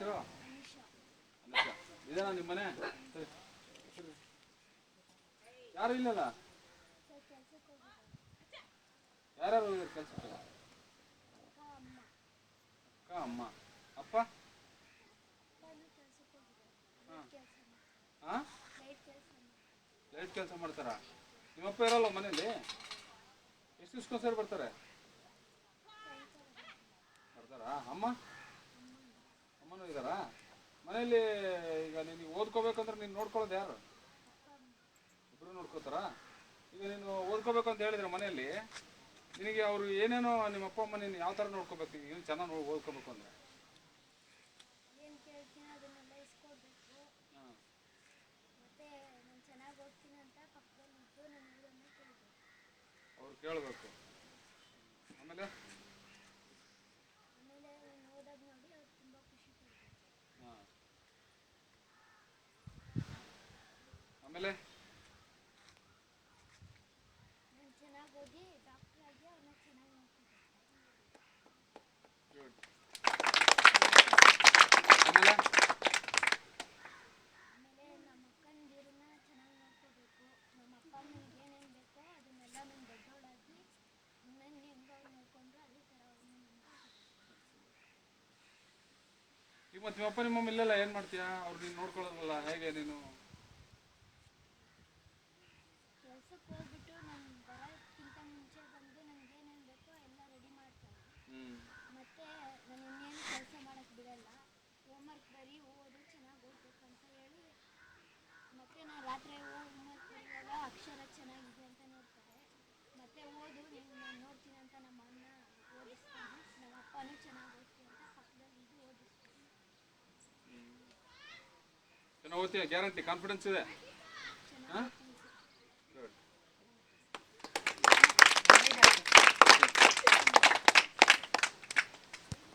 ಹೆಸರು ಇದೇನಾ ನಿಮ್ಮ ಮನೆ. ಯಾರು ಇಲ್ಲಲ್ಲ? ಯಾರ್ಯಾರು ಕೆಲಸಕ್ಕೆ? ಅಕ್ಕ, ಅಮ್ಮ. ಅಪ್ಪ? ಹಾಂ ಲೈಟ್ ಕೆಲಸ ಮಾಡ್ತಾರಾ? ನಿಮ್ಮಪ್ಪ ಇರಲ್ಲ ಮನೇಲಿ? ಎಷ್ಟು ದಿವ್ಸಕ್ಕೊಂದ್ಸರಿ ಬರ್ತಾರೆ? ಬರ್ತಾರಾ? ಅಮ್ಮ? ಮನೇಲಿ ಈಗ ನೀನು ಓದ್ಕೋಬೇಕಂದ್ರೆ ನೀನು ನೋಡ್ಕೊಳ್ಳೋದು ಯಾರು? ಇಬ್ಬರು ನೋಡ್ಕೋತಾರಾ? ಈಗ ನೀನು ಓದ್ಕೋಬೇಕು ಅಂತ ಹೇಳಿದ್ರೆ ಮನೆಯಲ್ಲಿ ನಿನಗೆ ಅವರು ಏನೇನೋ ನಿಮ್ಮ ಅಪ್ಪ ಅಮ್ಮ ನೀನು ಯಾವ ಥರ ನೋಡ್ಕೋಬೇಕು? ಈಗ ನೀನು ಚೆನ್ನಾಗಿ ನೋಡಿ ಓದ್ಕೋಬೇಕು ಅಂದರೆ? ಅವ್ರು ಕೇಳಬೇಕು. ಅದನ್ನೆಲ್ಲ ಇಸ್ಕೊಡ್ಬೇಕು ಹಾಂ ಮತ್ತೆ ನಾನು ಚೆನ್ನಾಗಿ ಓದ್ತೀನಿ ಅಂತ ಪಕ್ಕದಲ್ಲಿ ಇದ್ದು ನಾನು ಹೇಳೋದನ್ನ ಕೇಳಬೇಕು ಅವ್ರು ಕೇಳಬೇಕು ಆಮೇಲೆ ಆಮೇಲೆ ನಾನು ಓದೋದು ನೋಡಿ ಅವ್ರು ತುಂಬ ಖುಷಿ ಪಡ್ಬೇಕು ಹಾಂ ಆಮೇಲೆ ನಾನು ಚೆನ್ನಾಗಿ ಓದಿ ಡಾಕ್ಟರ್ ಆಗಿ ಅವ್ರನ್ನ ಚೆನ್ನಾಗಿ ನೋಡ್ಕೊಬೇಕು ಗುಡ್ ಆಮೇಲೆ ಆಮೇಲೆ ನಮ್ಮ ಅಕ್ಕಂದಿರನ್ನ ಚೆನ್ನಾಗಿ ನೋಡ್ಕೋಬೇಕು ನಮ್ಮ ಅಪ್ಪ ಅಮ್ಮನಿಗೆ ಏನೇನು ಬೇಕೋ ಅದನ್ನೆಲ್ಲ ನಾನು ದೊಡ್ಡವಳಾಗಿ ನನ್ನ ಹೆಂಗೆ ಅವ್ರು ನೋಡ್ಕೊಂಡ್ರು ಅದೇ ಅವ್ರನ್ನ ಈಗ ಮತ್ತೆ ನಿಮ್ಮಪ್ಪ ನಿಮ್ಮಮ್ಮ ಇಲ್ಲೆಲ್ಲ ಏನು ಮಾಡ್ತೀಯಾ? ಅವ್ರು ನೀನು ನೋಡ್ಕೊಳ್ಳೋದಲ್ಲ ಹೇಗೆ ನೀನು? ಕೆಲ್ಸಕ್ಕೆ ಹೋಗ್ಬಿಟ್ಟು ನಾನು ಬರೋಕ್ಕಿಂತ ಮುಂಚೆ ಬಂದು ನನಗೆ ಏನೇನು ಬೇಕೋ ಎಲ್ಲ ರೆಡಿ ಮಾಡ್ತಾರೆ ಹ್ಞೂ ಮತ್ತೆ ನಾನು ಇನ್ನೇನು ಕೆಲಸ ಮಾಡಕ್ಕೆ ಬಿಡಲ್ಲ. ಹೋಮ್ವರ್ಕ್ ಬರೀ ಓದು ಚೆನ್ನಾಗಿ ಓದ್ಬೇಕು ಅಂತ ಹೇಳಿ ಮತ್ತೆ ನಾನು ರಾತ್ರಿ ಹೋಮ್ವರ್ಕ್ ಬರೆಯುವಾಗ ಅಕ್ಷರ ಚೆನ್ನಾಗಿದೆ ಅಂತ ನೋಡ್ತಾರೆ. ಮತ್ತೆ ಓದು ನೀನು ನಾನು ನೋಡ್ತೀನಿ ಅಂತ ನಮ್ಮ ಅಣ್ಣ ಓದಿಸ್ತಾನೆ. ನಮ್ಮ ಅಪ್ಪನೂ ಚೆನ್ನಾಗಿ ಓದ್ತೀನಿ ಅಂತ ಪಕ್ಕದಲ್ಲಿ ಇದು ಓದಿಸ್ತಾನೆ. ಚೆನ್ನಾಗಿ ಓದ್ತೀಯ? ಗ್ಯಾರಂಟಿ ಕಾನ್ಫಿಡೆನ್ಸ್ ಇದೆ?